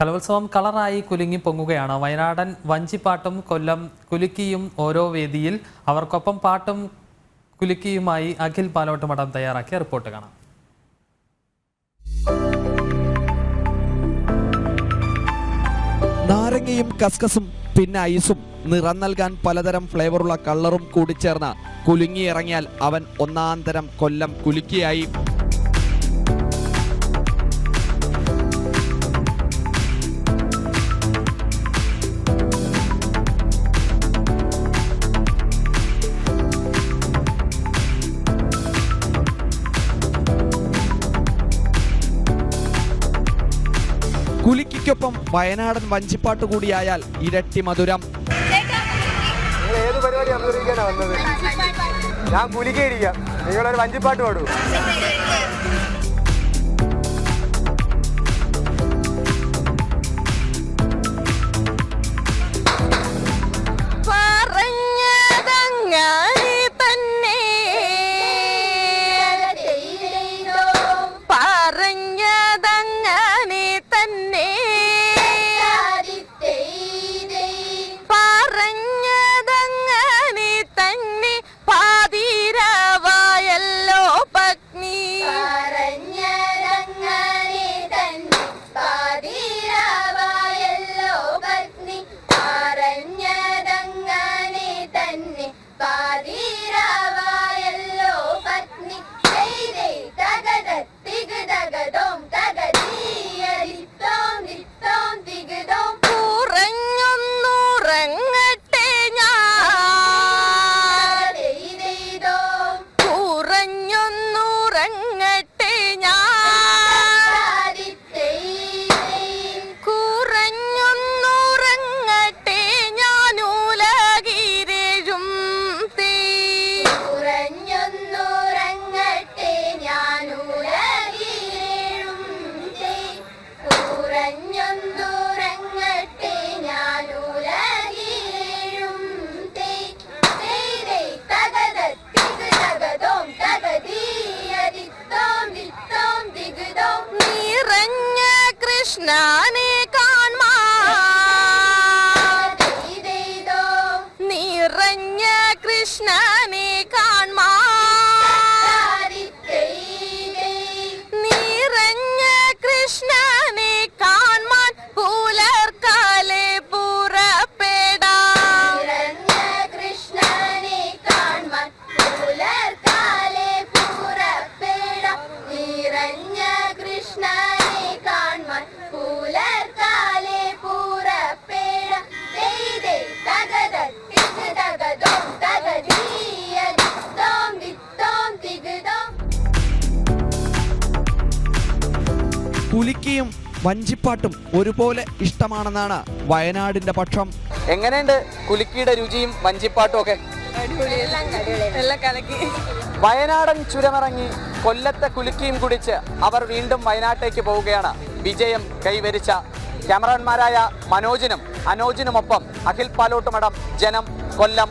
കലോത്സവം കളറായി കുലുങ്ങി പൊങ്ങുകയാണ്. വയനാടൻ വഞ്ചിപ്പാട്ടും കൊല്ലം കുലുക്കിയും ഓരോ വേദിയിൽ അവർക്കൊപ്പം പാട്ടും കുലുക്കിയുമായി അഖിൽ പാലോട്ടുമടം തയ്യാറാക്കിയ റിപ്പോർട്ട് കാണാം. നാരങ്ങയും കസ്കസും പിന്നെ ഐസും നിറം നൽകാൻ പലതരം ഫ്ലേവറുള്ള കളറും കൂടിച്ചേർന്ന് കുലുങ്ങിയിറങ്ങിയാൽ അവൻ ഒന്നാം തരം കൊല്ലം കുലുക്കിയായി. കുലുക്കിക്കൊപ്പം വയനാടൻ വഞ്ചിപ്പാട്ട് കൂടിയായാൽ ഇരട്ടി മധുരം. ഏത് പരിപാടി അവതരിപ്പിക്കാനാ വന്നത്? ഞാൻ കുലിക്കയിരിക്കാം നിങ്ങളൊരു വഞ്ചിപ്പാട്ട് പാടൂ. No, I mean. കുലുക്കിയും വഞ്ചിപ്പാട്ടും ഒരുപോലെ ഇഷ്ടമാണെന്നാണ് വയനാടിന്റെ പക്ഷം. എങ്ങനെയുണ്ട് കുലുക്കിയുടെ രുചിയും വഞ്ചിപ്പാട്ടും ഒക്കെ? വയനാടൻ ചുരമിറങ്ങി കൊല്ലത്തെ കുലുക്കിയും കുടിച്ച് അവർ വീണ്ടും വയനാട്ടേക്ക് പോവുകയാണ്. വിജയം കൈവരിച്ച ക്യാമറമാൻമാരായ മനോജിനും അനോജിനുമൊപ്പം അഖിൽ പാലോട്ടുമടം ജനം കൊല്ലം